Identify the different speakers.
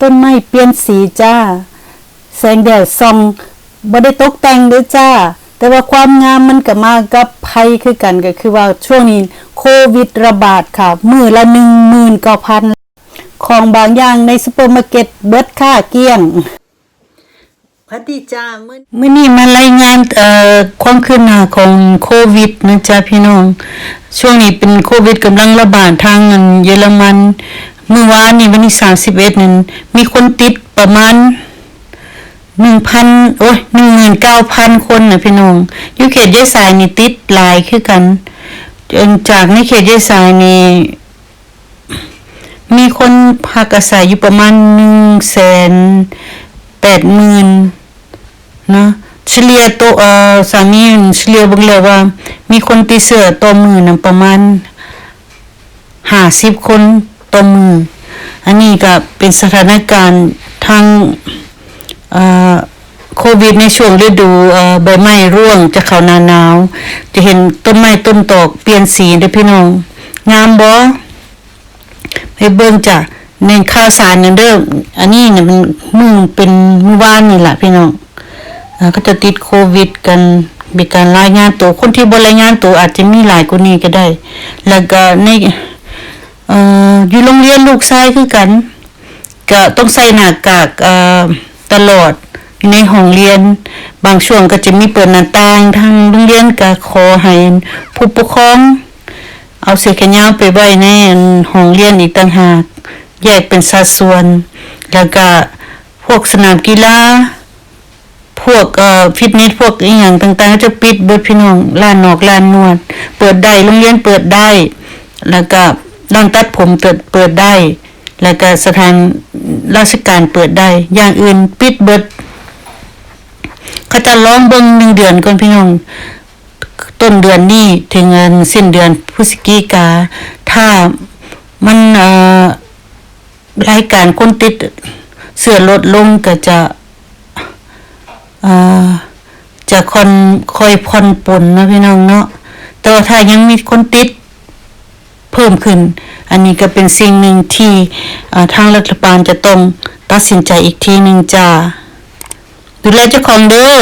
Speaker 1: ต้นไม้เปลี่ยนสีจ้า แสงแดดส่องบ่ได้ตกแต่งเด้อจ้า แต่ว่าความงามมันก็มากับภัยคือกันก็คือว่าช่วงนี้โควิดระบาดค่ะ มือละ19,000ของบางอย่างในซุปเปอร์มาร์เก็ตเบิดค่าเกลี้ยง
Speaker 2: พอดีจ้ามื้อ
Speaker 1: มื่อนี้มารายงานเอ่อความคืบหน้าของโควิดนะจ๊ะพี่น้อง ช่วงนี้เป็นโควิดกำลังระบาดทางเยอรมัน เมื่อวานนี้วันที่31นั้นมีคนติดประมาณ1,000โอ้ย19,000คนนะพี่น้องอยู่เขตยะสายนี่ติดหลายคือกันจากในเขตยะสายนี่มีคนพักอาศัยอยู่ประมาณ1แสน8หมื่นนะเฉลี่ยตัวสามีเฉลี่ยบิ่งแล้วว่า มีคนติดเชื้อต่อมือนะประมาณ50คน ต่อมือ อันนี้ก็เป็นสถานการณ์ทางโควิดในช่วงฤดูใบไม้ร่วงจะเข้าหน้าหนาว จะเห็นต้นไม้ต้นตอกเปลี่ยนสีด้พี่น้อง งามบ่ไปเบิ่งจ้ะในข่าวสารนั่นเด้ออันนี้เนี่ยมันมือเป็นมื้อวานนี่แหละพี่น้องก็จะติดโควิดกันมีการรายงานตัวคนที่บรายงานตัวอาจจะมีหลายกว่านี้ก็ได้ แล้วก็ใน อยู่โรงเรียนลูกชายคือกัน ก็ต้องใส่หน้ากากตลอดในห้องเรียน บางช่วงก็จะมีเปิดหน้าต่างทางโรงเรียนก็ขอให้ผู้ปกครอง เอาเสื้อแขนยาวไปไว้ในห้องเรียนอีกต่างหาก แยกเป็นสัดส่วน แล้วก็พวกสนามกีฬาพวกเอ่อฟิตเนสพวกอีหยังต่างๆจะปิดเบิดพี่น้องร้านนอกร้านนวด เปิดได้โรงเรียนเปิดได้ แล้วก็ ร้านตัดผมเปิดเปิดได้ แล้วก็สถานราชการเปิดได้ อย่างอื่นปิดเบิดเขาจะร้องเบิงหนึ่งเดือนก่อนพี่น้องต้นเดือนนี้ถึงเงินสิ้นเดือนพฤศจิกา ถ้ามันรายการคนติดเสื่อลดลงก็จะจะคอนคอยผ่อนปนนะพี่น้องเนาะแต่ว่าถ้ายังมีคนติด พิ่มขึ้น อันนี้ก็เป็นสิ่งหนึ่งที่ทางรัฐบาลจะต้องตัดสินใจอีกทีหนึ่งจ้าดูแลเจ้าของเด้อ